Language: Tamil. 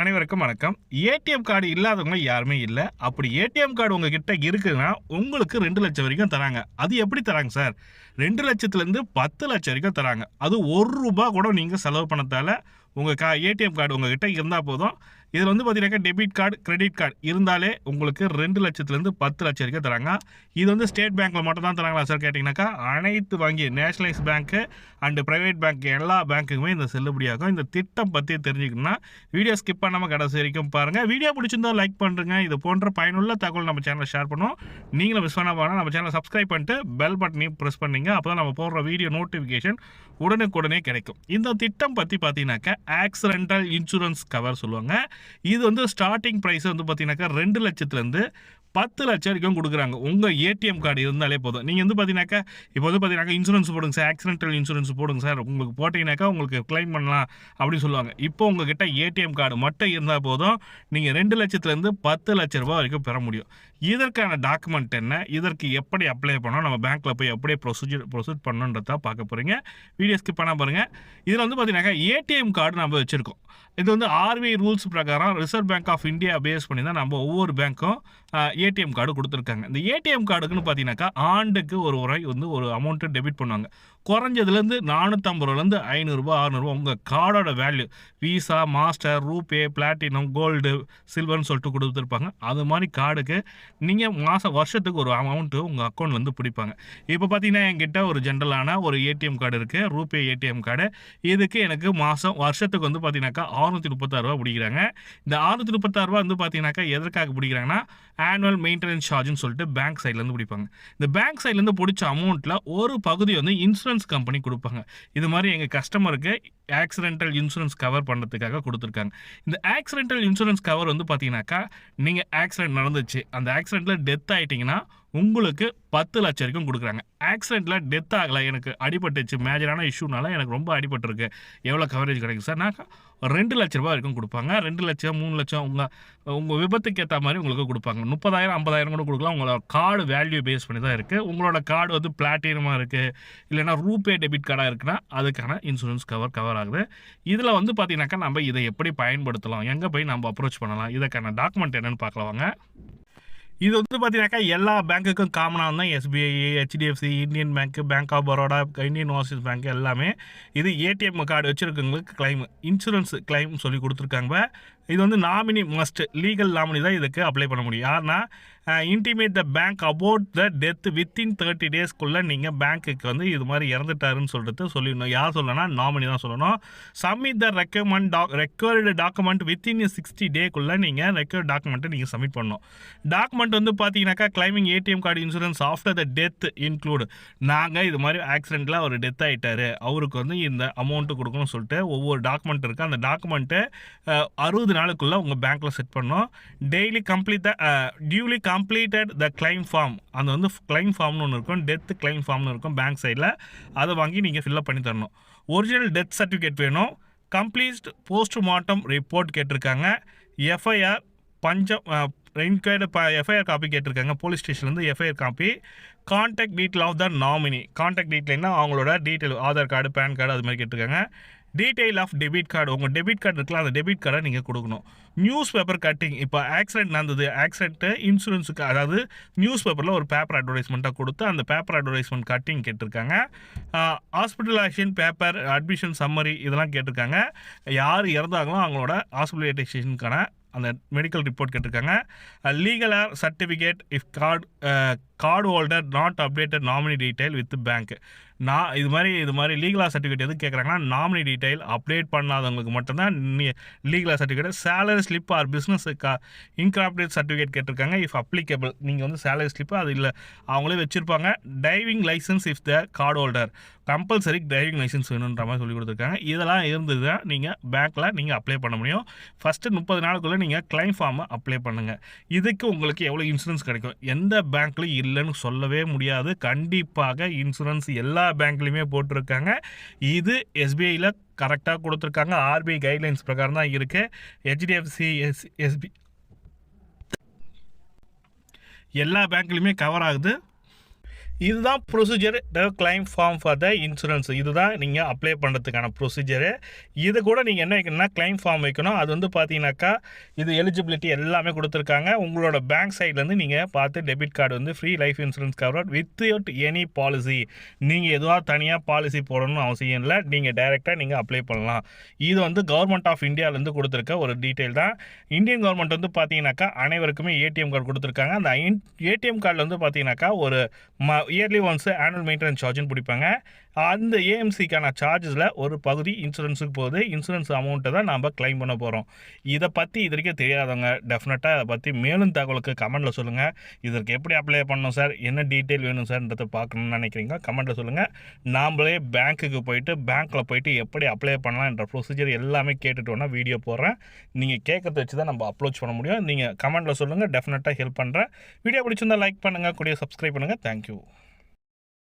அனைவருக்கும் வணக்கம். ஏடிஎம் கார்டு இல்லாதவங்க யாருமே இல்லை. அப்படி ஏடிஎம் கார்டு உங்ககிட்ட இருக்குதுன்னா உங்களுக்கு ரெண்டு லட்சம் வரைக்கும் தராங்க. அது எப்படி தராங்க சார் ரெண்டு லட்சத்துலேருந்து பத்து லட்சம் வரைக்கும் தராங்க. அது ஒரு ரூபா கூட நீங்கள் செலவு பண்ணதால உங்கள் கா ஏடிஎம் கார்டு உங்ககிட்ட இருந்தால் போதும். இதில் வந்து பார்த்தீங்கன்னாக்கா டெபிட் கார்டு கிரெடிட் கார்டு இருந்தாலே உங்களுக்கு ரெண்டு லட்சத்துலேருந்து பத்து லட்சம் வரைக்கும் தராங்க. இது வந்து ஸ்டேட் பேங்க்கில் மட்டும் தான் தராங்களா சார் கேட்டிங்கனாக்கா அனைத்து வங்கி nationalise bank and private bank எல்லா பேங்க்குக்குமே இந்த செல்லுபடியாகும். இந்த திட்டம் பற்றி தெரிஞ்சுக்கணும்னா வீடியோ ஸ்கிப் பண்ணாமல் கடைசி வரைக்கும் பாருங்கள் வீடியோ பிடிச்சிருந்தா லைக் பண்ணுறங்க இது போன்ற பயனுள்ள தகவல் நம்ம சேனலில் ஷேர் பண்ணுவோம். நீங்களும் மிஸ் பண்ண போனால் நம்ம சேனலை சப்ஸ்கிரைப் பண்ணிட்டு பெல் பட்டனையும் ப்ரெஸ் பண்ணீங்க. அப்போ தான் நம்ம போடுற வீடியோ நோட்டிஃபிகேஷன் உடனுக்குடனே கிடைக்கும். இந்த திட்டம் பற்றி பார்த்தீங்கன்னாக்கா ஆக்சிடென்டல் இன்சூரன்ஸ் கவர் சொல்லுவாங்க. இது வந்து ஸ்டார்டிங் ப்ரைஸ் வந்து பார்த்தீங்கன்னாக்கா ரெண்டு லட்சத்துலேருந்து பத்து லட்சம் வரைக்கும் கொடுக்குறாங்க. உங்கள் ஏடிஎம் கார்டு இருந்தாலே போதும். நீங்கள் வந்து பார்த்தீங்கன்னாக்கா இப்போ வந்து பார்த்தீங்கன்னாக்கா இன்சூரன்ஸ் போடுங்க சார். ஆக்சிடென்டல் இன்சூரன்ஸ் போடுங்க சார். உங்களுக்கு போட்டிங்கனாக்கா உங்களுக்கு கிளைம் பண்ணலாம் அப்படின்னு சொல்லுவாங்க. இப்போ உங்ககிட்ட ஏடிஎம் கார்டு மட்டும் இருந்தால் போதும். நீங்கள் ரெண்டு லட்சத்துலேருந்து பத்து லட்ச ரூபா வரைக்கும் பெற முடியும். இதற்கான டாக்குமெண்ட் என்ன? இதற்கு எப்படி அப்ளை பண்ணோம் நம்ம பேங்க்கில் போய் அப்படியே ப்ரொசீஜர் ப்ரொசீட் பண்ணணுன்றதா பார்க்க போகிறீங்க வீடியோ ஸ்கிப் பண்ணால் பாருங்கள் இதில் வந்து பார்த்தீங்கன்னாக்கா ஏடிஎம் கார்டு நம்ம வச்சுருக்கோம். இது வந்து ஆர்பிஐ ரூல்ஸ் பிரகாரம் reserve bank of India base பண்ணி தான் நம்ம ஒவ்வொரு பேங்க்கும் ஏடிஎம் கார்டு கொடுத்துருக்காங்க. இந்த ஏடிஎம் கார்டுக்குன்னு பார்த்தீங்கன்னாக்கா ஆண்டுக்கு ஒரு முறை வந்து ஒரு அமௌண்ட்டு டெபிட் பண்ணுவாங்க. குறைஞ்சதுலேருந்து நானூற்றம்பது ரூபாலேருந்து ஐநூறுரூபா அறநூறுபா உங்கள் கார்டோட value Visa master RuPay platinum gold சில்வர்னு சொல்லிட்டு கொடுத்துருப்பாங்க. அது மாதிரி கார்டுக்கு நீங்கள் மாதம் வருஷத்துக்கு ஒரு அமௌண்ட்டு உங்கள் அக்கௌண்ட்லேருந்து பிடிப்பாங்க. இப்போ பார்த்தீங்கன்னா என்கிட்ட ஒரு ஜென்ரலான ஒரு ஏடிஎம் கார்டு இருக்குது ரூபே ஏடிஎம் கார்டு இதுக்கு எனக்கு மாதம் வருஷத்துக்கு வந்து பார்த்தீங்கன்னாக்கா அறுநூற்றி முப்பத்தாறுரூவா பிடிக்கிறாங்க. இந்த அறுநூற்றி முப்பத்தாறுரூவா வந்து பார்த்தீங்கன்னாக்கா எதற்காக பிடிக்கிறாங்கன்னா ஆனுவல் மெயின்டெனன்ஸ் சார்ஜ்னு சொல்லிட்டு பேங்க் சைட்லேருந்து பிடிப்பாங்க. இந்த பேங்க் சைட்லேருந்து பிடிச்ச அமௌண்ட்டில் ஒரு பகுதி வந்து இன்சூரன்ஸ் கம்பெனி கொடுப்பாங்க. இது மாதிரி எங்கள் கஸ்டமருக்கு ஆக்சிடென்டல் இன்சூரன்ஸ் கவர் பண்ணுறதுக்காக கொடுத்துருக்காங்க. இந்த ஆக்சிடென்டல் இன்சூரன்ஸ் கவர் வந்து பார்த்தீங்கன்னாக்கா நீங்கள் ஆக்சிடென்ட் நடந்துச்சு அந்த ஆக்சிடென்ட்டில் டெத் ஆகிட்டிங்கன்னா உங்களுக்கு பத்து லட்சம் வரைக்கும் கொடுக்குறாங்க. ஆக்சிடெண்ட்டில் டெத் ஆகலை எனக்கு அடிபட்டுச்சு மேஜரான இஷ்யூனால எனக்கு ரொம்ப அடிபட்டிருக்கு எவ்வளோ கவரேஜ் கிடைக்கும் சார்? நான் ரெண்டு லட்ச ரூபா வரைக்கும் கொடுப்பாங்க. ரெண்டு லட்சம் மூணு லட்சம் உங்கள் உங்கள் விபத்துக்கு ஏற்ற மாதிரி உங்களுக்கு கொடுப்பாங்க. முப்பதாயிரம் ஐம்பதாயிரம் கூட கொடுக்கலாம். உங்களோட கார்டு வேல்யூ பேஸ் பண்ணி தான் இருக்குது உங்களோட கார்டு வந்து பிளாட்டினமாக இருக்குது இல்லைனா ரூபே டெபிட் கார்டாக இருக்குன்னா அதுக்கான இன்சூரன்ஸ் கவர் கவர் ஆகுது இதில் வந்து பார்த்தீங்கன்னாக்கா நம்ம இதை எப்படி பயன்படுத்தலாம்? எங்கே போய் நம்ம அப்ரோச் பண்ணலாம்? இதற்கான டாக்குமெண்ட் என்னென்னு பார்க்கலாம் வாங்க. இது வந்து பார்த்தீங்கன்னாக்கா எல்லா பேங்க்குக்கும் காமனாக தான் SBI HDFC Indian bank bank of Baroda Indian overseas bank எல்லாமே இது ஏடிஎம் கார்டு வச்சுருக்கவங்களுக்கு கிளைம் இன்சூரன்ஸ் கிளைம் சொல்லி கொடுத்துருக்காங்க. இது வந்து நாமினி மஸ்ட் லீகல் நாமினி தான் இதுக்கு அப்ளை பண்ண முடியும். யாருன்னா intimate the bank about the death within thirty டேஸ்க்குள்ளே நீங்கள் பேங்க்குக்கு வந்து இது மாதிரி இறந்துட்டாருன்னு சொல்லிட்டு சொல்லிடணும். யார் சொல்லணும்னா நாமினி தான் சொல்லணும். Submit the recommend doc required document within sixty டேக்குள்ளே நீங்கள் ரெக்வயர்ட் டாக்குமெண்ட்டை நீங்கள் சப்மிட் பண்ணணும். டாக்குமெண்ட் வந்து பார்த்தீங்கன்னாக்கா claiming ATM card insurance after the death include நாங்கள் இது மாதிரி ஆக்சிடெண்ட்டில் அவர் டெத் ஆகிட்டாரு அவருக்கு வந்து இந்த அமௌண்ட்டு கொடுக்கணும்னு சொல்லிட்டு ஒவ்வொரு டாக்குமெண்ட் இருக்குது அந்த டாக்குமெண்ட்டு அறுபது நாளுக்குள்ளே உங்கள் பேங்க்கில் செட் பண்ணணும் டெய்லி கம்ப்ளீட்டாக duly completed the claim form அந்த வந்து கிளைம் ஃபார்ம்னு ஒன்று இருக்கும். டெத் கிளைம் ஃபார்ம்னு இருக்கும் பேங்க் சைடில் அதை வாங்கி நீங்கள் ஃபில்அப் பண்ணி தரணும். ஒரிஜினல் டெத் சர்டிஃபிகேட் வேணும். கம்ப்ளீட் போஸ்ட்மார்ட்டம் ரிப்போர்ட் கேட்டிருக்காங்க. எஃப்ஐஆர் பஞ்சம் ரென்கேர்டு ப எஃப்ஐஆர் காப்பி கேட்டிருக்காங்க. போலீஸ் ஸ்டேஷன்லேருந்து FIR copy contact detail of the nominee contact டீட்டெயில்னா அவங்களோட detail Aadhaar card PAN card அது மாதிரி கேட்டிருக்காங்க. டீட்டெயில் ஆஃப் டெபிட் கார்டு உங்கள் டெபிட் கார்டு இருக்கலாம் அந்த டெபிட் கார்டை நீங்கள் கொடுக்கணும். நியூஸ் பேப்பர் கட்டிங் இப்போ ஆக்சிடென்ட் நடந்தது ஆக்சிடென்ட்டு இன்சூரன்ஸுக்கு அதாவது நியூஸ் பேப்பரில் ஒரு பேப்பர் அட்வர்டைஸ்மெண்ட்டாக கொடுத்து அந்த பேப்பர் அட்வர்டைஸ்மெண்ட் கட்டிங் கேட்டிருக்காங்க. ஹாஸ்பிட்டலைசேஷன் பேப்பர் அட்மிஷன் சம்மரி இதெல்லாம் கேட்டிருக்காங்க. யார் இறந்தாங்களோ அவங்களோட ஹாஸ்பிட்டலைசேஷனுக்கான அந்த மெடிக்கல் ரிப்போர்ட் கேட்டிருக்காங்க. லீகலாக certificate if card card holder not updated nominee detail with bank நான் இது மாதிரி இது மாதிரி லீகலாக சர்டிஃபிகேட் எது கேட்குறாங்கன்னா நாமினி டீட்டெயில் அப்டேட் பண்ணாதவங்களுக்கு மட்டும்தான் லீகலாக certificate salary slip or business கா இன்கார்பரேட் சர்டிஃபிகேட் கேட்டிருக்காங்க. இஃப் அப்ளிகபிள் நீங்கள் வந்து சேலரி ஸ்லிப்பு அது இல்லை அவங்களே வச்சுருப்பாங்க. Driving licence if the card holder compulsory driving licence வேணுன்ற மாதிரி சொல்லி கொடுத்துருக்காங்க. இதெல்லாம் இருந்தது தான் நீங்கள் பேங்க்கில் நீங்கள் அப்ளை பண்ண முடியும். ஃபஸ்ட்டு முப்பது நாளுக்குள்ளே நீங்கள் கிளைம் ஃபார்மை அப்ளை பண்ணுங்கள் இதுக்கு உங்களுக்கு எவ்வளோ இன்சூரன்ஸ் கிடைக்கும்? எந்த பேங்க்லையும் இல்லைன்னு சொல்லவே முடியாது. கண்டிப்பாக இன்சூரன்ஸ் எல்லா பேங்க்லேயுமே போட்டிருக்காங்க. இது எஸ்பிஐயில் கரெக்டாக கொடுத்துருக்காங்க. ஆர்பிஐ கைட்லைன்ஸ் பிரகாரம் தான் இருக்குது ஹெச்டிஎஃப்சி எஸ் எஸ்பி எல்லா பேங்க்லேயுமே கவர் ஆகுது. இதுதான் procedure the claim form for the insurance இதுதான் நீங்கள் அப்ளை பண்ணுறதுக்கான ப்ரொசீஜரு இது கூட நீங்கள் என்ன வைக்கணும்னா கிளைம் ஃபார்ம் வைக்கணும். அது வந்து பார்த்தீங்கன்னாக்கா இது எலிஜிபிலிட்டி எல்லாமே கொடுத்துருக்காங்க. உங்களோட பேங்க் சைட்லேருந்து நீங்கள் பார்த்து டெபிட் கார்டு வந்து free life insurance cover without any policy நீங்கள் எதுவாக தனியாக பாலிசி போடணும்னு அவசியம் இல்லை. நீங்கள் டைரெக்டாக நீங்கள் அப்ளை பண்ணலாம். இது வந்து கவர்மெண்ட் ஆஃப் இந்தியாவிலேருந்து கொடுத்துருக்க ஒரு டீட்டெயில் தான். இந்தியன் கவர்மெண்ட் வந்து பார்த்தீங்கன்னாக்கா அனைவருக்குமே ஏடிஎம் கார்டு கொடுத்துருக்காங்க. அந்த ஏடிஎம் கார்டில் வந்து பார்த்தீங்கன்னாக்கா ஒரு ம இயர்லி ஒன்ஸ் ஆனுவல் மெயின்டெனன்ஸ் சார்ஜ்னு பிடிப்பாங்க. அந்த ஏஎம்சிக்கான சார்ஜஸில் ஒரு பகுதி இன்சூரன்ஸுக்கு போகுது. இன்சூரன்ஸ் அமௌண்ட்டை தான் நாம் க்ளைம் பண்ண போகிறோம் இதை பற்றி இது வரைக்கும் தெரியாதவங்க டெஃபினட்டாக அதை பற்றி மேலும் தகவலுக்கு கமெண்ட்டில் சொல்லுங்கள் இதற்கு எப்படி அப்ளை பண்ணணும் சார் என்ன டீட்டெயில் வேணும் சார்ன்றதை பார்க்கணும்னு நினைக்கிறீங்க கமெண்ட்டில் சொல்லுங்கள் நாம்ளே பேங்க்குக்கு போயிட்டு பேங்க்கில் போயிட்டு எப்படி அப்ளை பண்ணலாம் என்ற ப்ரொசீஜர் எல்லாமே கேட்டுட்டு வேணால் வீடியோ போடுறேன். நீங்கள் கேட்கறத வச்சு தான் நம்ம அப்லோட் பண்ண முடியும். நீங்கள் கமெண்ட்டில் சொல்லுங்கள் டெஃபினட்டாக ஹெல்ப் பண்ணுறேன் வீடியோ பிடிச்சிருந்தால் லைக் பண்ணுங்கள் கூடிய சப்ஸ்கிரைப் பண்ணுங்கள் தேங்க்யூ